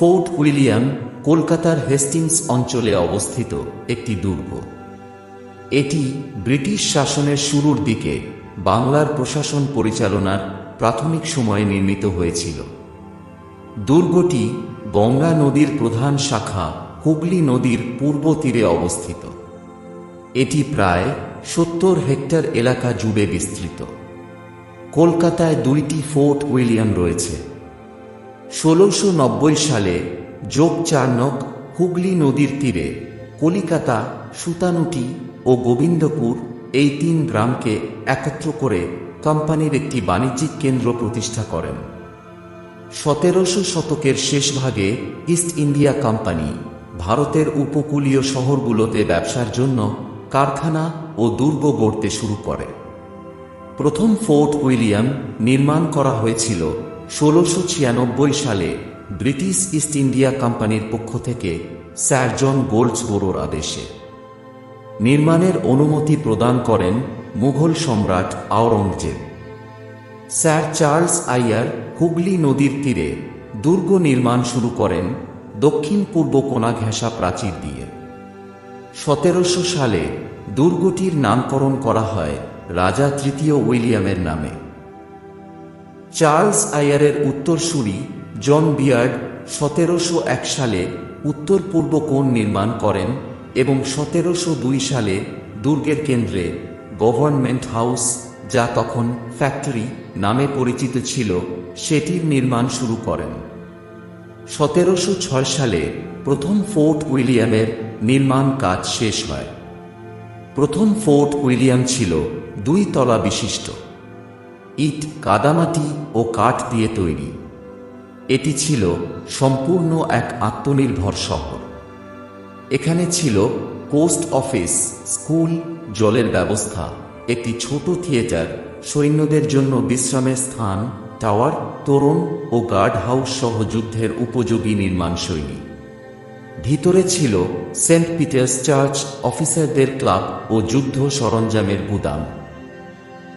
Fort William, কলকাতার Hastings অঞ্চলে অবস্থিত একটি দুর্গ। এটি ব্রিটিশ শাসনের শুরুর দিকে বাংলার প্রশাসন পরিচালনার প্রাথমিক সময়ে নির্মিত হয়েছিল। দুর্গটি গঙ্গা নদীর প্রধান শাখা হুগলি নদীর পূর্ব তীরে অবস্থিত। এটি প্রায় সত্তর হেক্টর এলাকা জুড়ে বিস্তৃত। কলকাতায় দুইটি ফোর্ট উইলিয়াম রয়েছে। ষোলোশো সালে যোগ চার্নক হুগলি নদীর তীরে কলিকাতা, সুতানুটি ও গোবিন্দপুর এই তিন গ্রামকে একত্র করে কোম্পানির একটি বাণিজ্যিক কেন্দ্র প্রতিষ্ঠা করেন। সতেরোশো শতকের শেষ ভাগে ইস্ট ইন্ডিয়া কোম্পানি ভারতের উপকূলীয় শহরগুলোতে ব্যবসার জন্য কারখানা ও দুর্গ গড়তে শুরু করে। প্রথম ফোর্ট উইলিয়াম নির্মাণ করা হয়েছিল ষোলোশো ছিয়ানব্বই সালে ব্রিটিশ ইস্ট ইন্ডিয়া কোম্পানির পক্ষ থেকে স্যার জন গোল্ডসবোরোর আদেশে। নির্মাণের অনুমতি প্রদান করেন মুঘল সম্রাট Aurangzeb. Sir Charles Eyre Hooghly নদীর তীরে দুর্গ নির্মাণ শুরু করেন দক্ষিণ পূর্ব কোনা ঘেঁষা প্রাচীর দিয়ে। সতেরোশো সালে দুর্গটির নামকরণ করা হয় রাজা তৃতীয় উইলিয়ামের নামে। চার্লস আয়ারের উত্তরসূরি জন বিয়ার্ড সতেরোশো এক সালে উত্তর পূর্ব কোণ নির্মাণ করেন এবং সতেরোশো দুই সালে দুর্গের কেন্দ্রে গভর্নমেন্ট হাউস, যা তখন ফ্যাক্টরি নামে পরিচিত ছিল, সেটির নির্মাণ শুরু করেন। সতেরোশো ছয় সালে প্রথম ফোর্ট উইলিয়ামের নির্মাণ কাজ শেষ হয়। প্রথম ফোর্ট উইলিয়াম ছিল দুই তলা বিশিষ্ট। ইট, কাদামাটি ও কাঠ দিয়ে তৈরি। এটি ছিল সম্পূর্ণ এক আত্মনির্ভর শহর। এখানে ছিল পোস্ট অফিস, স্কুল, জলের ব্যবস্থা, একটি ছোট থিয়েটার, সৈন্যদের জন্য বিশ্রামের স্থান, টাওয়ার, তোরণ ও গার্ড হাউস সহ যুদ্ধের উপযোগী নির্মাণ শৈলী। ভিতরে ছিল সেন্ট পিটার্স চার্চ, অফিসারদের ক্লাব ও যুদ্ধ সরঞ্জামের গুদাম।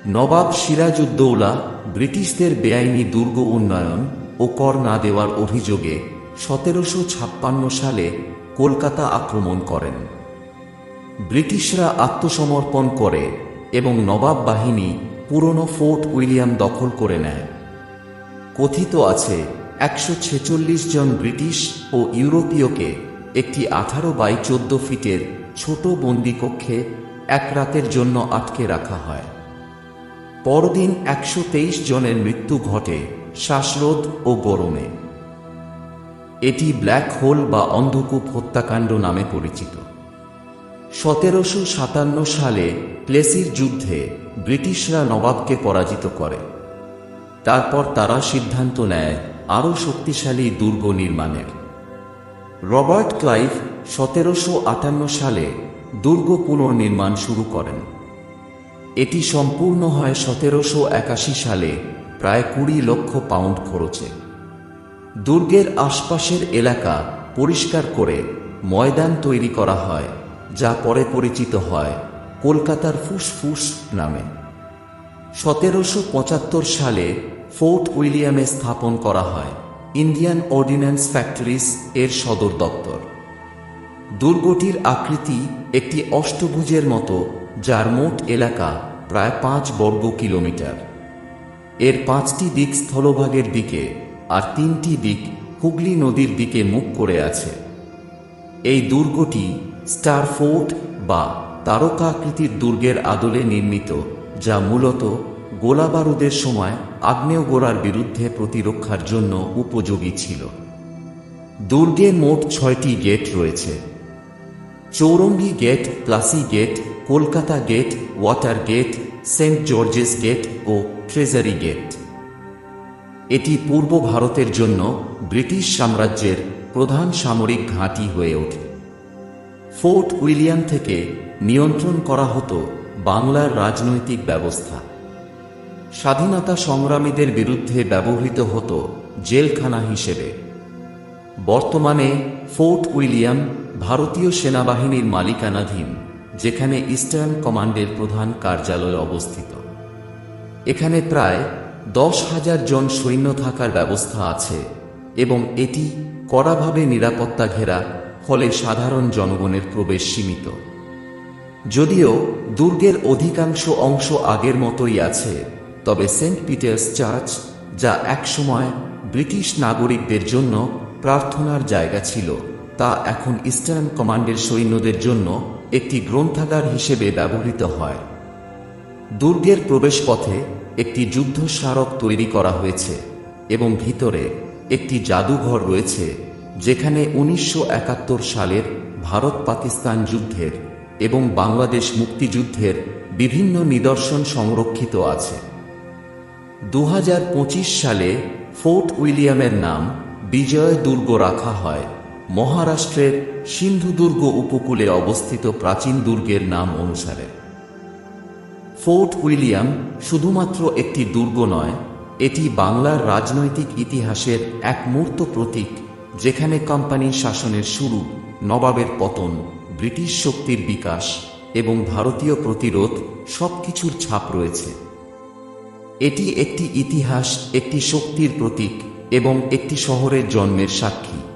নবাব সিরাজউদ্দৌলা ব্রিটিশদের বেআইনি দুর্গ উন্নয়ন ও কর না দেওয়ার অভিযোগে সতেরোশো ছাপ্পান্ন সালে কলকাতা আক্রমণ করেন। ব্রিটিশরা আত্মসমর্পণ করে এবং নবাব বাহিনী পুরনো ফোর্ট উইলিয়াম দখল করে নেয়। কথিত আছে, একশো ছেচল্লিশ জন ব্রিটিশ ও ইউরোপীয়কে একটি আঠারো বাই চোদ্দ ফিটের ছোট বন্দিকক্ষে এক রাতের জন্য আটকে রাখা হয়। পরদিন একশো তেইশ জনের মৃত্যু ঘটে শ্বাসরোধ ও গরমে এটি ব্ল্যাক হোল বা অন্ধকূপ হত্যাকাণ্ড নামে পরিচিত। সতেরোশো সাতান্ন সালে প্লেসির যুদ্ধে ব্রিটিশরা নবাবকে পরাজিত করে। তারপর তারা সিদ্ধান্ত নেয় আরও শক্তিশালী দুর্গ নির্মাণের। রবার্ট ক্লাইভ সতেরোশো আটান্ন সালে দুর্গ পুনর্নির্মাণ শুরু করেন। এটি সম্পূর্ণ হয় সতেরোশো একাশি সালে, প্রায় কুড়ি লক্ষ পাউন্ড খরচে। দুর্গের আশপাশের এলাকা পরিষ্কার করে ময়দান তৈরি করা হয়, যা পরে পরিচিত হয় কলকাতার ফুসফুস নামে। সতেরোশো পঁচাত্তর সালে ফোর্ট উইলিয়ামে স্থাপন করা হয় ইন্ডিয়ান অর্ডিন্যান্স ফ্যাক্টরিজ এর সদর দপ্তর। দুর্গটির আকৃতি একটি অষ্টভুজের মতো যার মোট এলাকা প্রায় পাঁচ বর্গ কিলোমিটার। এর পাঁচটি দিক স্থলভাগের দিকে আর তিনটি দিক হুগলি নদীর দিকে মুখ করে আছে। এই দুর্গটি স্টার ফোর্ট বা তারকাকৃতির দুর্গের আদলে নির্মিত, যা মূলত গোলাবারুদের সময় আগ্নেয়গোড়ার বিরুদ্ধে প্রতিরক্ষার জন্য উপযোগী ছিল। দুর্গে মোট ছয়টি গেট রয়েছে। Chowringhee gate, Plassey gate Kolkata gate, water gate, Saint George's gate ও ট্রেজারি গেট। এটি পূর্ব ভারতের জন্য ব্রিটিশ সাম্রাজ্যের প্রধান সামরিক ঘাঁটি হয়ে ওঠে। ফোর্ট উইলিয়াম থেকে নিয়ন্ত্রণ করা হতো বাংলার রাজনৈতিক ব্যবস্থা। স্বাধীনতা সংগ্রামীদের বিরুদ্ধে ব্যবহৃত হতো জেলখানা হিসেবে। বর্তমানে ফোর্ট উইলিয়াম ভারতীয় সেনাবাহিনীর মালিকানাধীন। যেখানে ইস্টার্ন কমান্ডের প্রধান কার্যালয় অবস্থিত। এখানে প্রায় দশ হাজার জন সৈন্য থাকার ব্যবস্থা আছে এবং এটি কড়াভাবে নিরাপত্তা ঘেরা, ফলে সাধারণ জনগণের প্রবেশ সীমিত। যদিও দুর্গের অধিকাংশ অংশ আগের মতোই আছে, তবে সেন্ট পিটার্স চার্চ যা একসময় ব্রিটিশ নাগরিকদের জন্য প্রার্থনার জায়গা ছিল, তা এখন ইস্টার্ন কমান্ডের সৈন্যদের জন্য একটি গ্রন্থাগার হিসেবে ব্যবহৃত হয়। দুর্গের প্রবেশপথে একটি যুদ্ধ স্মারক তৈরি করা হয়েছে এবং ভিতরে একটি জাদুঘর রয়েছে, যেখানে উনিশশো একাত্তর সালের ভারত পাকিস্তান যুদ্ধের এবং বাংলাদেশ মুক্তিযুদ্ধের বিভিন্ন নিদর্শন সংরক্ষিত আছে। দু হাজার পঁচিশ সালে ফোর্ট উইলিয়ামের নাম বিজয় দুর্গ রাখা হয়। মহারাষ্ট্রের সিন্ধু দুর্গ উপকূলে অবস্থিত প্রাচীন দুর্গের নাম অনুসারে। ফোর্ট উইলিয়াম শুধুমাত্র একটি দুর্গ নয়, এটি বাংলার রাজনৈতিক ইতিহাসের এক মূর্ত প্রতীক, যেখানে কোম্পানি শাসনের শুরু, নবাবের পতন, ব্রিটিশ শক্তির বিকাশ এবং ভারতীয় প্রতিরোধ সবকিছুর ছাপ রয়েছে। এটি একটি ইতিহাস, একটি শক্তির প্রতীক এবং একটি শহরের জন্মের সাক্ষী।